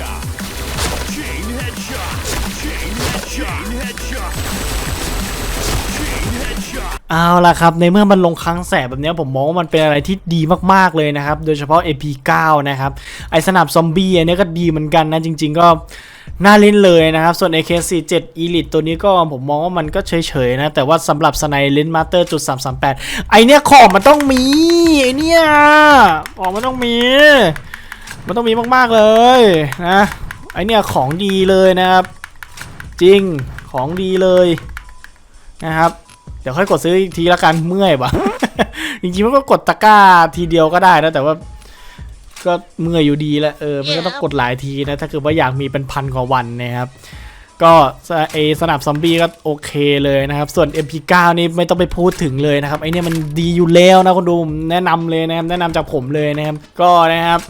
Headshot. Chain headshot. Chain headshot. Chain headshot. Chain headshot. เอาละครับ ในเมื่อมันลงครั้งแสบแบบนี้ผมมองว่ามันเป็นอะไรที่ดีมากๆเลยนะครับ โดยเฉพาะ AP9 นะครับ ไอสนับซอมบี้อันเนี้ยก็ดีเหมือนกันนะ จริง ๆ ก็น่าเล่นเลยนะครับ ส่วน AK47 Elite ตัวนี้ก็ผมมองว่ามันก็เฉยๆนะ แต่ว่าสำหรับสไนเลนมาสเตอร์จุด338 ไอเนี้ยของมันต้องมี ไอเนี้ยของมันต้องมี มันต้องมีมากๆเลยนะไอเนี้ยของดีเลยนะครับ จริงของดีเลยนะครับ เดี๋ยวค่อยกดซื้ออีกทีละกันเมื่อยปะจริงๆมันก็กดตะกร้าทีเดียวก็ได้นะแต่ว่าก็เมื่อยอยู่ดีแหละเออมันก็ต้องกดหลายทีนะถ้าเกิดว่าอยากมีเป็นพันกว่าวันนะครับ ก็เอสนับซอมบี้ก็โอเคเลยนะครับ ส่วน MP9 นี่ไม่ต้องไปพูดถึงเลยนะครับไอเนี่ยมันดีอยู่แล้วนะคุณดูแนะนำเลยนะครับแนะนำจากผมเลยนะครับ ก็นะครับ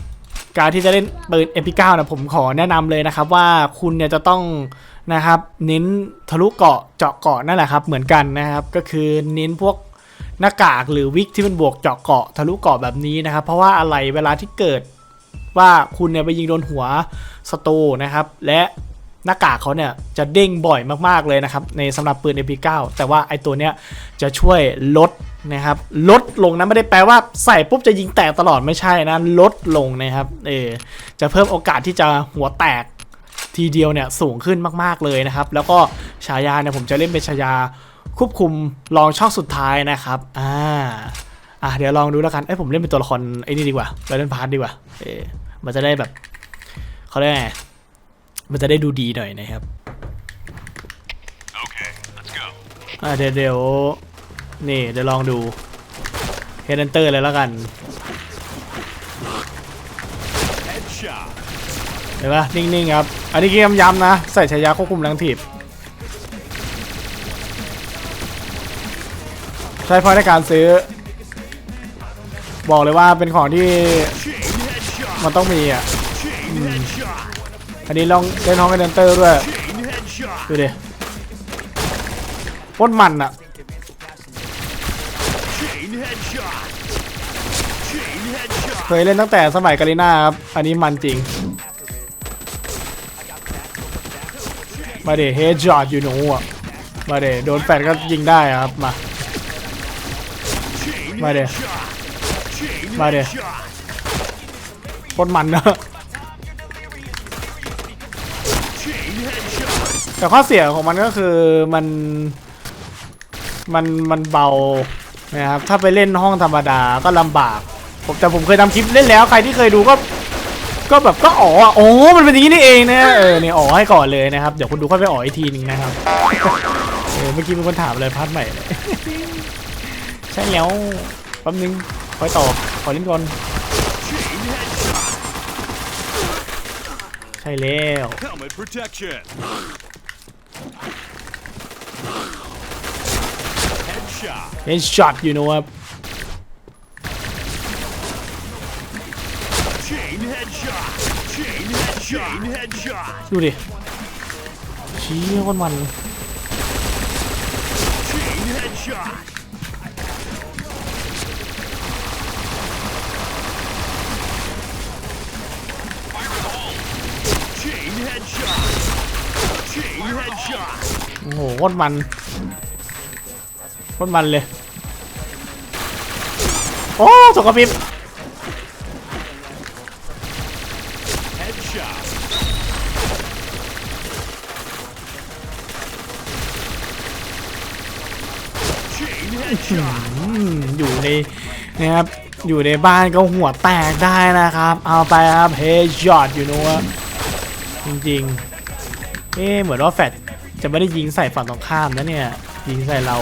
การที่จะเล่นปืน MP9 นะผมขอแนะนำเลยนะครับว่าคุณเนี่ยจะต้องนะครับเน้นทะลุเกาะเจาะเกาะนั่นแหละครับเหมือนกันนะครับก็คือเน้นพวกหน้ากากหรือวิกที่มันบวกเจาะเกาะทะลุเกาะแบบนี้นะครับ เพราะว่าอะไรเวลาที่เกิดว่าคุณเนี่ยไปยิงโดนหัวศัตรูนะครับ และหน้ากากเขาเนี่ยจะเด้งบ่อยมากๆเลยนะครับในสำหรับปืน MP9 แต่ว่าไอตัวเนี้ยจะช่วยลด นะครับลดลงนะไม่ได้แปลว่าใส่ปุ๊บจะยิงแตกตลอดไม่ใช่นะลดลงนะครับเออจะเพิ่มโอกาสที่จะหัวแตกทีเดียวเนี่ยสูงขึ้นมากๆเลยนะครับ แล้วก็ฉายาเนี่ยผมจะเล่นเป็นฉายาควบคุมรองช่องสุดท้ายนะครับอ่าอะเดี๋ยวลองดูแล้วกันเอ้ยผมเล่นเป็นตัวละครไอ้นี่ดีกว่าไปเล่นพาร์ทดีกว่าเออมันจะได้แบบเขาเรียกไงมันจะได้ดูดีหน่อยนะครับ Okay, let's go. อะเดี๋ยวเดี๋ยว นี่เดี๋ยวลองดูเฮดเตอร์เลยแล้วกันเห็นปะนิ่งๆครับ อันนี้เกมย้ำนะ ใส่ฉายาควบคุมแรงถีบใช้พอยในการซื้อ บอกเลยว่าเป็นของที่มันต้องมีอะอันนี้ลองเล่นห้องเฮดเตอร์ด้วย ดูดิปล้นมันอะ Chain headshot. Chain headshot. เคยเล่นตั้งแต่สมัยกาลิน่าครับ อันนี้มันจริง มาเดเฮดจอดอยู่หนูอะ มาเดโดนแฟนก็ยิงได้อะครับ มา Chain Right there. headshot. Chain Right there. headshot. โคตรมันนะแต่ข้อเสียของมันก็คือมันมันมันเบา นะครับถ้าไปเล่นห้องธรรมดาก็ลำบากผมแต่ผมเคยทำคลิปเล่นแล้วใครที่เคยดูก็ ก็แบบก็อ๋ออะโอ้มันเป็นอย่างนี้นี่เองนะเออเนี่ยอ๋อให้ก่อนเลยนะครับเดี๋ยวคุณดูค่อยไปอ๋ออีกทีหนึงนะครับเออเมื่อกี้มีคนถามอะไรพาร์ทใหม่เลยใช่แล้วแป๊บนึงคอยตอบขอเล่นก่อนใช่แล้ว เฮดช็อตอยู่นะครับ Chain headshot. Chain headshot. Chain headshot. ดูดิชี้คนมัน Chain headshot. Chain headshot. Chain headshot. โอ้โหโคตรมัน โคตรมันเลย โอ้สกปรกอยู่ในนะครับอยู่ในบ้านก็หัวแตกได้นะครับ เอาไปครับเฮดช็อตอยู่นัวจริงๆ เอ๊เหมือนว่าแฟดจะไม่ได้ยิงใส่ฝั่งตรงข้ามนะเนี่ย ยิงใส่เรา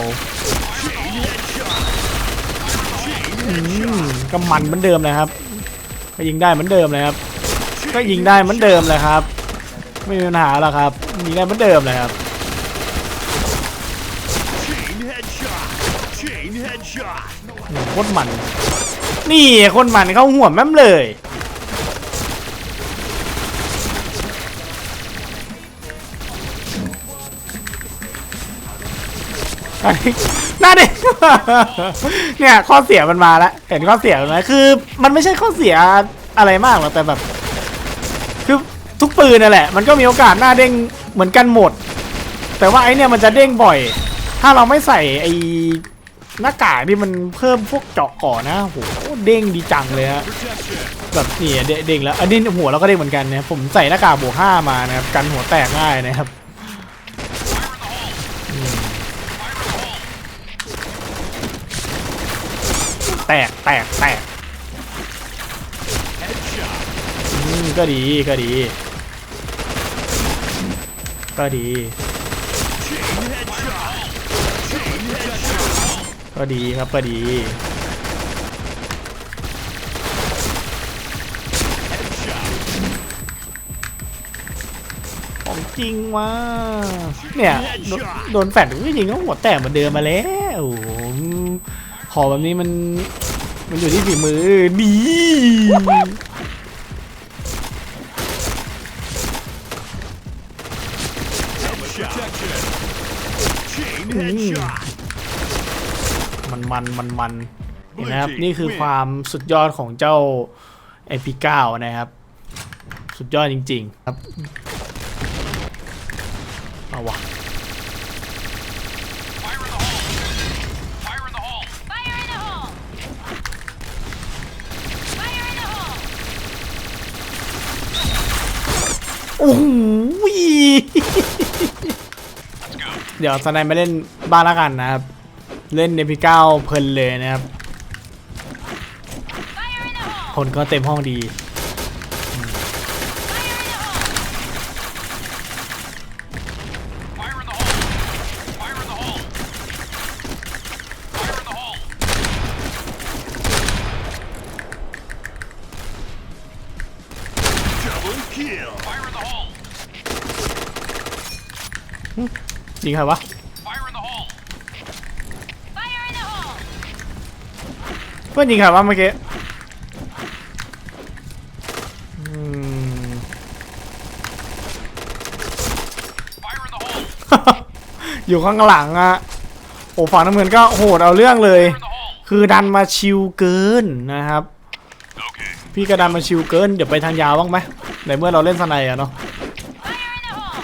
ก็มันเหมือนเดิมเลยครับ ก็ยิงได้เหมือนเดิมเลยครับ ก็ยิงได้เหมือนเดิมเลยครับ ไม่มีปัญหาหรอกครับยิงได้เหมือนเดิมเลยครับโคตรมัน นี่คนมันเข้าหัวแม่มเลย อันนี้น่าเดิเนี่ยข้อเสียมันมาแล้ว เห็นข้อเสียมันไหมคือ มันไม่ใช่ข้อเสียอะไรมากหรอกแต่แบบ คือทุกปืนนั่นแหละ มันก็มีโอกาสหน้าเด้งเหมือนกันหมด แต่ว่าไอเนี่ยมันจะเด้งบ่อย ถ้าเราไม่ใส่ไอหน้ากากที่มันเพิ่มพวกเจาะก่อนนะโหเด้งดีจังเลยฮะแบบนี่เดเด้งแล้วอันนี้หัวเราก็เด้งเหมือนกันนะผมใส่หน้ากากบวกห้ามานะครับกันหัวแตกง่ายนะครับ แตกแตกแตกอืมก็ดีก็ดี ก็ดี ก็ดีครับก็ดี ของจริงว่ะเนี่ยโดนโดนแฟดก็จริงก็หัวแตกเหมือนเดิมมาแล้วโอ้โหขอแบบนี้มัน มันอยู่ที่ฝีมือดี Headshot. Protection. Chain headshot. มันมันมันมันเห็นไหมครับนี่คือความสุดยอดของเจ้าไอพีเก้านะครับ สุดยอดจริง ๆ ครับเอาวะ Fire in the hole! Fire in the hole! Fire in the hole! โอ้โหเดี๋ยวสไนด์มาเล่นบ้านละกันนะครับ เล่นเอพีเก้าเพลินเลยนะครับ Fire in the hole! คนก็เต็มห้องดี ยิงใครวะเพื่อนยิงใครวะเมื่อกี้อยู่ข้างหลังอะโอ้ฝั่งน้ำเงินก็โหดเอาเรื่องเลย คือดันมาชิวเกินนะครับ Okay. พี่ก็ดันมาชิวเกิน เดี๋ยวไปทางยาวบ้างไหมในเมื่อเราเล่นสไนด์อะเนาะ Fire in the hole!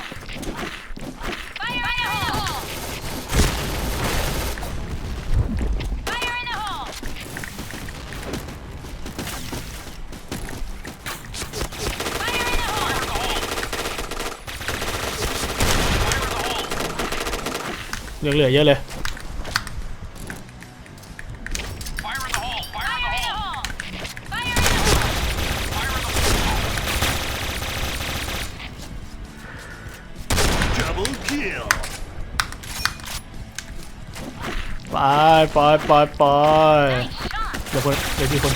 Fire in the hole! Fire in the hole! Fire in the hole! Fire in the hole! เหลือเยอะเลย Double ไปไปไปไปเดี๋ยวคนเดี๋ยวที่คน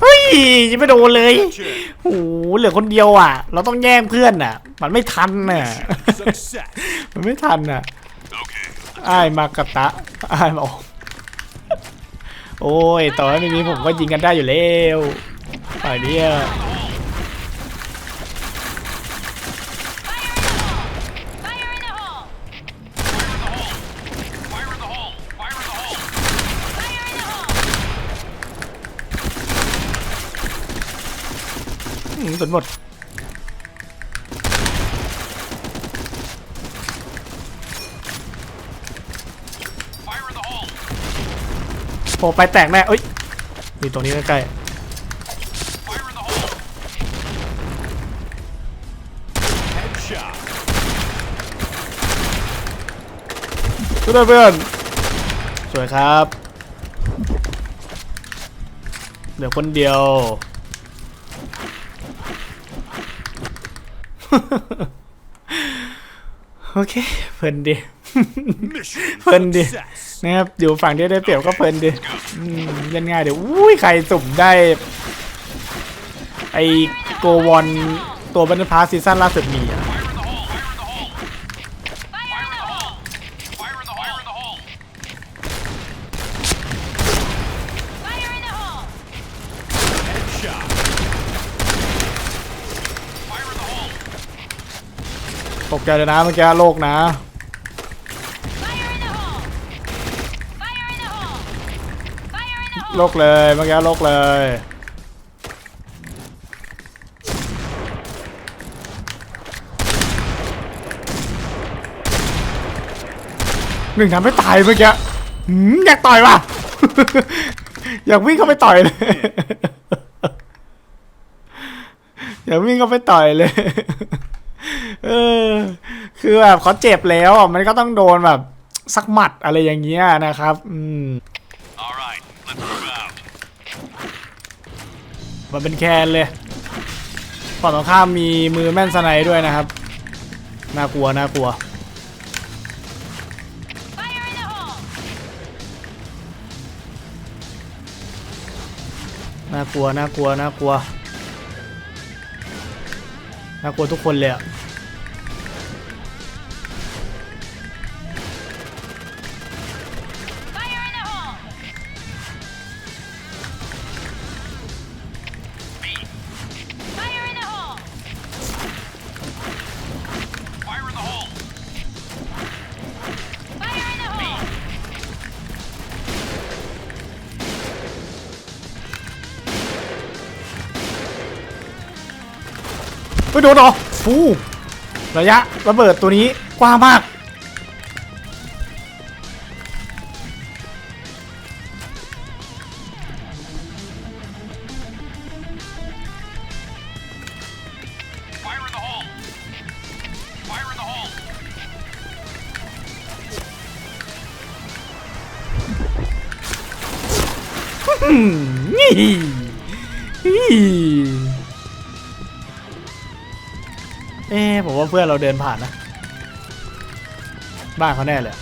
เฮ้ยยังไม่โดนเลยโอ้โหเหลือคนเดียวอะ เราต้องแย่งเพื่อนอะ มันไม่ทันน่ะ มันไม่ทันอะ Okay. อ้ายมากะตะอ้ายมาอกโอ้ยต่อให้ไม่มีผมก็ยิงกันได้อยู่แล้วฝ่ายเนี้ย Fire in the hole! Fire in โผล่ไปแตกแน่เอ้ยมีตรงนี้ใกล้ๆช่วยด้วยเพื่อนสวยครับ เหลือคนเดียว โอเค เพลินดี Mission Phân đi. success. นะครับอยู่ฝั่งที่ได้เปรียบก็เพลินดิเล่นง่ายเดี๋ยวอุ้ยใครสุ่มได้ ไอโกวอนตัวบรรพาซีซั่นล่าสุดมีอะตกใจเลยนะเมื่อกี้โลกนะ ลกเลยเมื่อกี้ลกเลย หนึ่งทำให้ตายเมื่อกี้อยากต่อยว่ะ อยากวิ่งเข้าไปต่อยเลย อยากวิ่งเข้าไปต่อยเลยคือแบบเขาเจ็บแล้วมันก็ต้องโดนแบบ สักหมัดอะไรอย่างเงี้ยนะครับ อืม มันเป็นแคนเลยฝั่งตรงข้ามมีมือแม่นสไนด์ด้วยนะครับ น่ากลัว น่ากลัว น่ากลัว น่ากลัว น่ากลัว น่ากลัวทุกคนเลยอะ ไปโดนหรอฟูระยะระเบิดตัวนี้กว้างมาก Fire เพื่อนเราเดินผ่านนะ บ้านเขาแน่เลย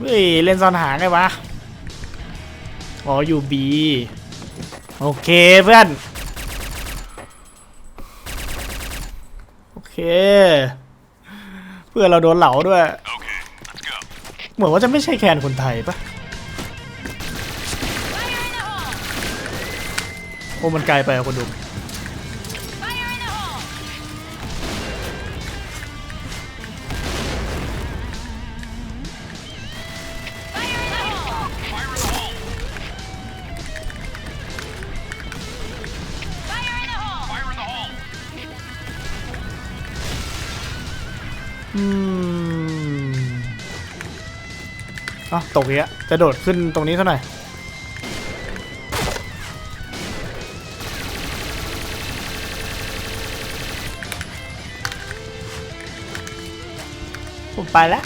เฮ้ย เล่นซ่อนหาไงวะ อ๋อ อยู่บี โอเคเพื่อน โอเค เพื่อนเราโดนเหลาด้วย Okay, เหมือนว่าจะไม่ใช่แคนคนไทยปะโอ้มันไกลไปอะคนดู อะตกอีกแล้วจะโดดขึ้นตรงนี้เท่าไหร่อยผมไปแล้ว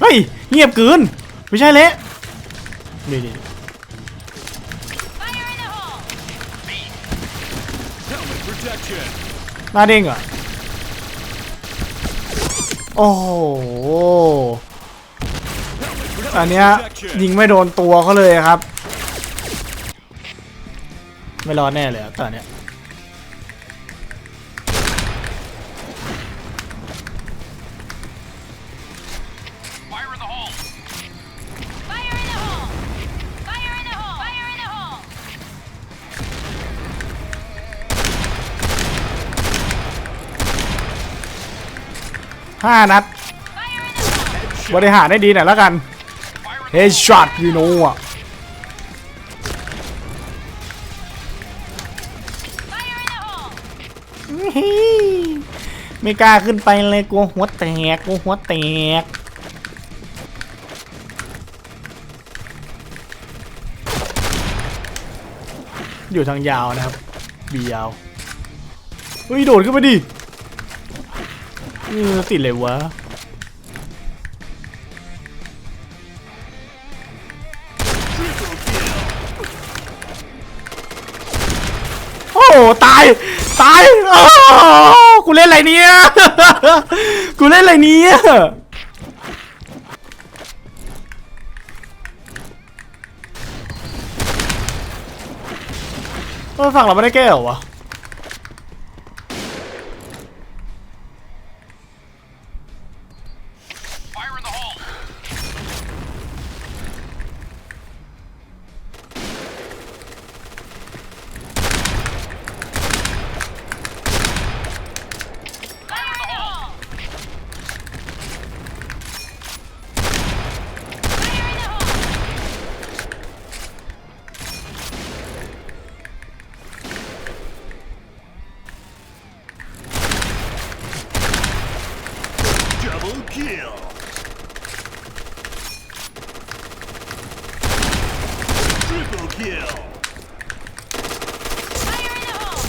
เฮ้ยเงียบเกิน ไม่ใช่เละนี่นี่หน้าเด้งเหรอ โอ้โห อันเนี้ยยิงไม่โดนตัวเขาเลยครับ ไม่รอดแน่เลยครับตอนเนี้ย ห้านัด บริหารได้ดีหน่อยแล้วกัน เฮดช็อตยูโน่อะไม่กล้าขึ้นไปเลยกลัวหัวแตกกลัวหัวแตกอยู่ทางยาวนะครับบียาว เฮ้ย โดดขึ้นไปดิ เออติดเลยวะโอ้ตายตายโอ้กูเล่นอะไรเนี่ยกูเล่นอะไรเนี่ยเออฝั่งเราไม่ได้แก้เหรอวะ Triple kill. Fire in the hole!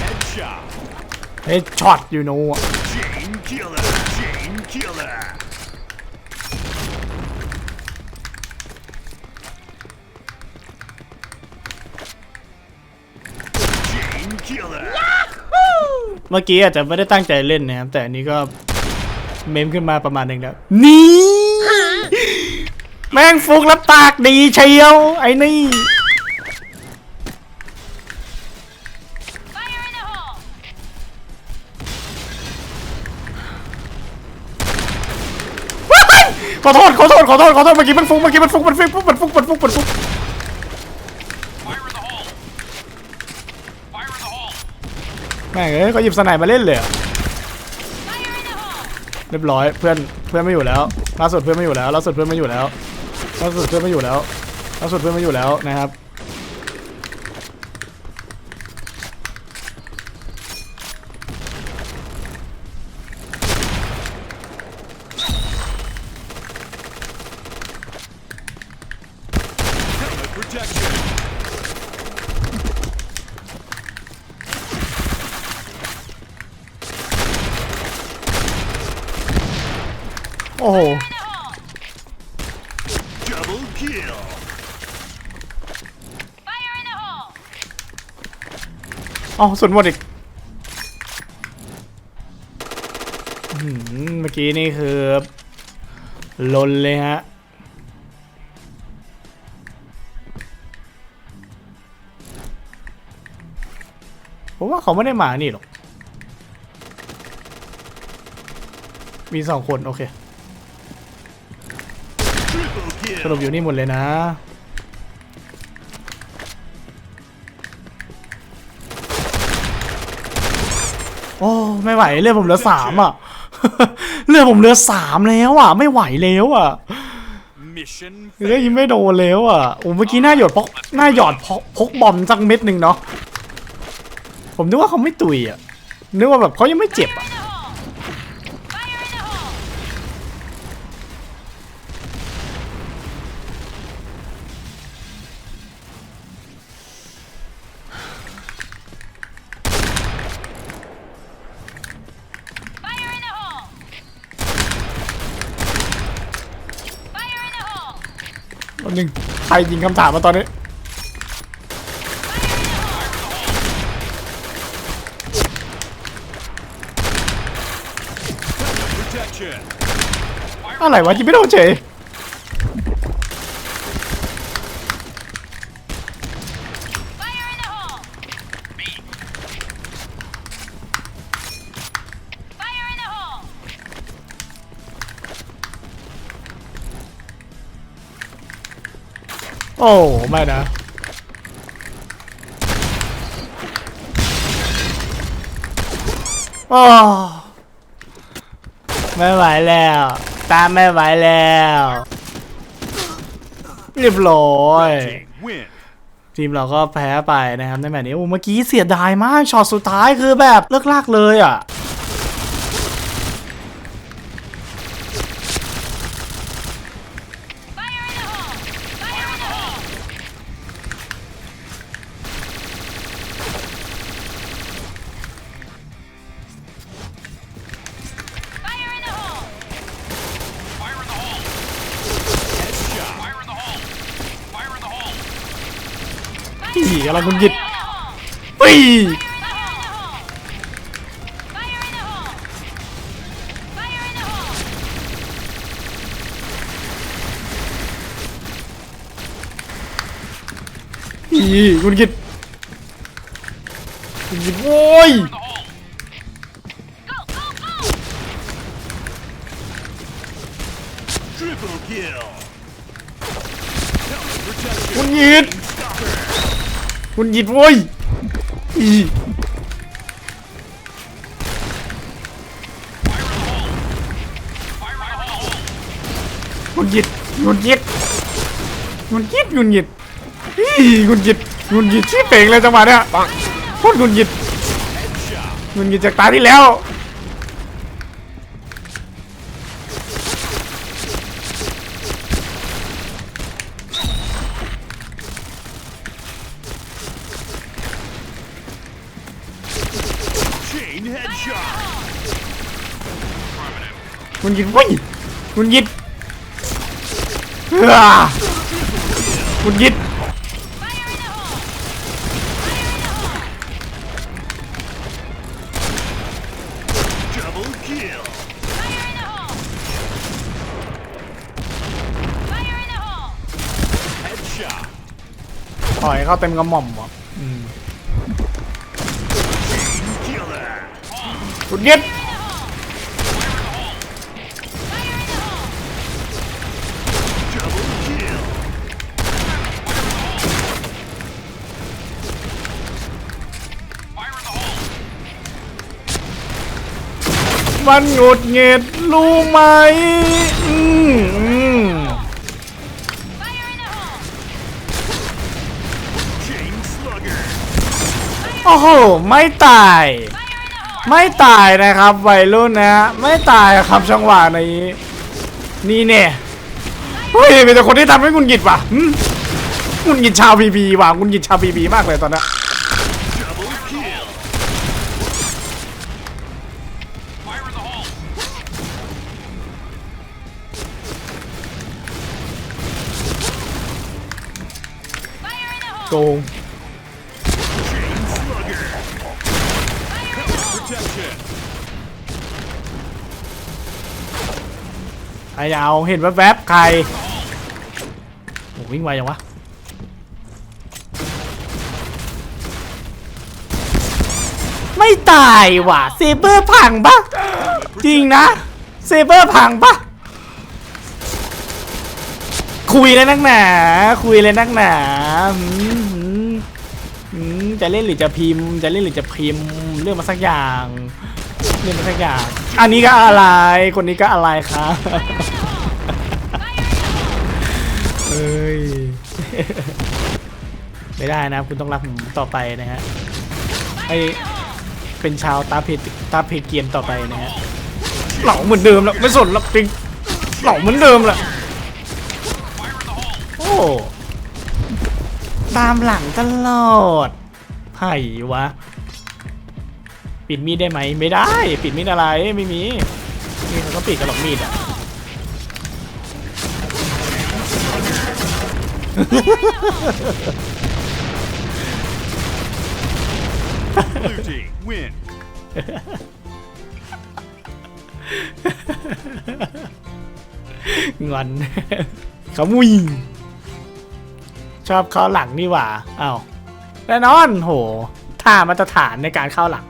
Headshot. เฮ้ยช็อตอยู่โน่อะ Chain killer. Chain killer. Chain killer. เมื่อกี้อาจจะไม่ได้ตั้งใจเล่นนะครับ แต่อันนี้ก็เมมขึ้นมาประมาณหนึ่งแล้ว นี่ แม่งฟุกแล้วปากดีเชียว ไอ้นี่ Fire in the hole! ขอโทษ ขอโทษ ขอโทษ ขอโทษ เมื่อกี้มันฟุกเมื่อกี้มันฟุกมันฟุกมันฟุกมันฟุกมันฟุกแม่งเอ้ยเขาหยิบสไนด์มาเล่นเลยเรียบร้อยเพื่อนเพื่อนไม่อยู่แล้วล่าสุดเพื่อนไม่อยู่แล้วล่าสุดเพื่อนไม่อยู่แล้ว ล่าสุดเพื่อนไม่อยู่แล้วล่าสุดเพื่อนไม่อยู่แล้วนะครับ Helmet protection. โอ้โห In the hole! Double kill. Fire in the hole! อ๋อสุดหมดอีกอื้อหือเมื่อกี้นี่คือลนเลยฮะ ผมว่าเขาไม่ได้มานี่หรอก มีสองคน โอเค สรุป kill. อยู่นี่หมดเลยนะ โอ้ ไม่ไหวเลือดผมเหลือสามอะ เลือดผมเหลือสามแล้วอะ ไม่ไหวแล้วอะ Mission เลือดยิงไม่โดนแล้วอะโอ้เมื่อกี้หน้าหยดพกหน้าหยอดพกพกบอมสักเม็ดหนึ่งเนาะผมนึกว่าเขาไม่ตุยอะนึกว่าแบบเขายังไม่เจ็บอะ รยิงคำถามมาตอนนี้ อะไรวะยิงไม่โดนเฉย อ้ไม่นะโอ้ไม่ไหวแล้ว ตามไม่ไหวแล้ว เรียบร้อย ทีมเราก็แพ้ไปนะครับในแมตช์นี้โอ้เมื่อกี้เสียดายมากช็อตสุดท้ายคือแบบเลิกลากเลยอะ กำลังคุณหยิดปีอีคุณกิดคุณกิดโอ้ย คุณกิดโว้ยอี Fire in the hole. คุณกิดคุณกิดคุณกิดคุณกิดอีคุณกิดคุณกิดชี้เป่งเลยจังหวะเนี้ยโคตรคุณกิด Headshot. คุณกิดจากตาที่แล้ว มันยิดวุ้ยมันยิดคุณอมันยิดถอยเข้าเต็มกระหม่อมวะคุณยิด มันหงุดหงิดรู้ไหมอืมอืมโอ้โห ไม่ตาย ไม่ตายนะครับวัยรุ่นนะฮะไม่ตายครับจังหวะนี้นี่เนี่ยเฮ้ยเป็นแต่คนที่ทำให้คุณหงิดว่ะหึคุณหงิดชาวพีพีว่ะคุณหงิดชาวพีพีมากเลยตอนนี้ กงใครเอาเห็นแวบๆใครโอ้วิ่งไวจังวะไม่ตายว่ะเซเบอร์พังปะจริงนะเซเบอร์พังปะ คุยเลยนักหนา คุยเลยนักหนาจะเล่นหรือจะพิมพ์ จะเล่นหรือจะพิมพ์ เรื่องมาสักอย่างเรื่องมาสักอย่าง อันนี้ก็อะไรคนนี้ก็อะไรครับเอ้ยไม่ได้นะคุณต้องรักผมต่อไปนะฮะไอเป็นชาวตาเพจตาเพจเกียมต่อไปนะฮะเหล่าเหมือนเดิมแล้วไม่สนแล้วจริงเหล่าเหมือนเดิมแหละ ตามหลังตลอดไผ่วะ ปิดมีดได้ไหม ไม่ได้ ปิดมีดอะไร ไม่มีนี่เขาก็ปิดกันหรอกมีดอะงอนขมุย ชอบเข้าหลังนี่หว่าอ้าแน่นอน โหท่ามาตรฐานในการเข้าหลัง